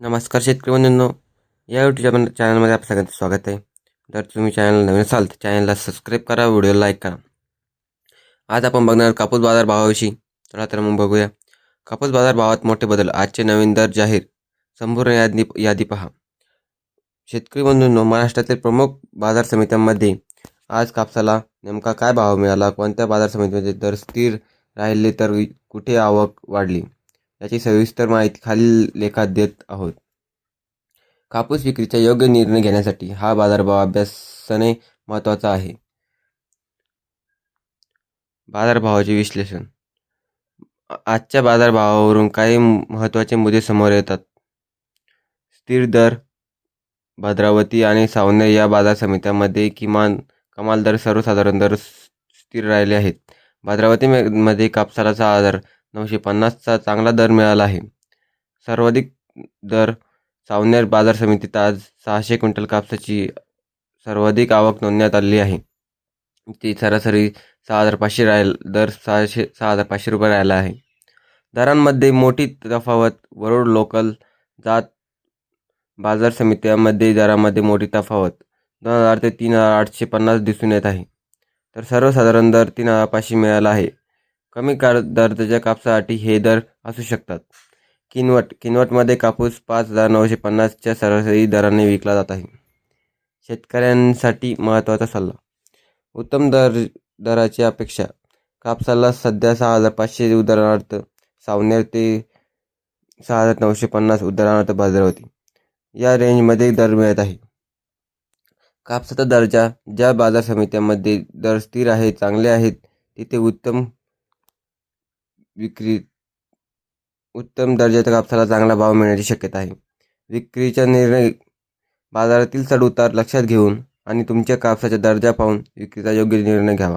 नमस्कार शेतकरी बंधूंनो. या यूट्यूब चॅनलमध्ये आपलं सगळ्यांचं स्वागत आहे. जर तुम्ही चॅनल नवीन असाल तर चॅनलला सबस्क्राईब करा व्हिडिओ लाईक करा. आज आपण बघणार कापूस बाजार भावाविषयी. चला तर मग बघूया. कापूस बाजार भावात मोठे बदल. आजचे नवीन दर जाहीर. संपूर्ण यादी यादी पहा. शेतकरी बंधूंनो महाराष्ट्रातील प्रमुख बाजार समित्यांमध्ये आज कापसाला नेमका काय भाव मिळाला? कोणत्या बाजार समितीमध्ये दर स्थिर राहिले? तर कुठे आवक वाढली? याची सविस्तर माहिती खालील लेखात देत आहोत. कापूस विक्रीचा योग्य निर्णय घेण्यासाठी हा बाजारभाव अभ्यासणे महत्त्वाचा आहे. बाजारभावाचे विश्लेषण. आजच्या बाजारभावावरून काही महत्त्वाचे मुद्दे समोर येतात. स्थिर दर भद्रावती आणि सावनेर या बाजार समित्यामध्ये किमान कमाल दर सर्वसाधारण दर स्थिर राहिले आहेत. भद्रावती मे- मध्ये कापसाला आधार नऊशे पन्नासचा चांगला दर मिळाला आहे. सर्वाधिक दर सावनेर बाजार समितीत आज सहाशे क्विंटल कापसाची सर्वाधिक आवक नोंदण्यात आली आहे. ती सरासरी सहा हजार पाचशे राहील दर सहाशे सहा हजार पाचशे रुपये राहिला आहे. दरांमध्ये मोठी तफावत वरुड लोकल जात बाजार समित्यामध्ये दरामध्ये मोठी तफावत दोन हजार ते तीन हजार आठशे पन्नास दिसून येत आहे. तर सर्वसाधारण दर तीन हजार पाचशे मिळाला आहे. कमी कार दर्जाच्या कापसासाठी हे दर असू शकतात. किनवट किनवटमध्ये कापूस पाच हजार नऊशे पन्नासच्या सरासरी दराने विकला जात आहे. शेतकऱ्यांसाठी महत्त्वाचा सल्ला. उत्तम दर दराची अपेक्षा. कापसाला सध्या सहा हजार पाचशे उदाहरणार्थ सावनेर ते सहा हजार नऊशे पन्नास उदाहरणार्थ भद्रावती या रेंजमध्ये दर मिळत आहे. कापसाचा दर्जा ज्या बाजार समित्यांमध्ये दर स्थिर आहे चांगले आहेत तिथे उत्तम विक्री उत्तम दर्जाच्या कापसाला चांगला भाव मिळण्याची शक्यता आहे. विक्रीचा निर्णय बाजारातील चढउतार लक्षात घेऊन आणि तुमच्या कापसाचा दर्जा पाहून विक्रीचा योग्य निर्णय घ्यावा.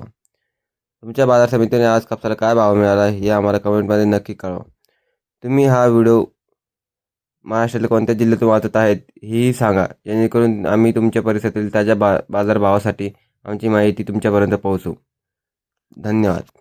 तुमच्या बाजार समितीने आज कापसाला काय भाव मिळाला हे आम्हाला कमेंटमध्ये नक्की कळवा. तुम्ही हा व्हिडिओ महाराष्ट्रातील कोणत्या जिल्ह्यातून वाचत आहेत हेही सांगा. जेणेकरून आम्ही तुमच्या परिसरातील ताज्या बा बाजारभावासाठी आमची माहिती तुमच्यापर्यंत पोहोचू धन्यवाद.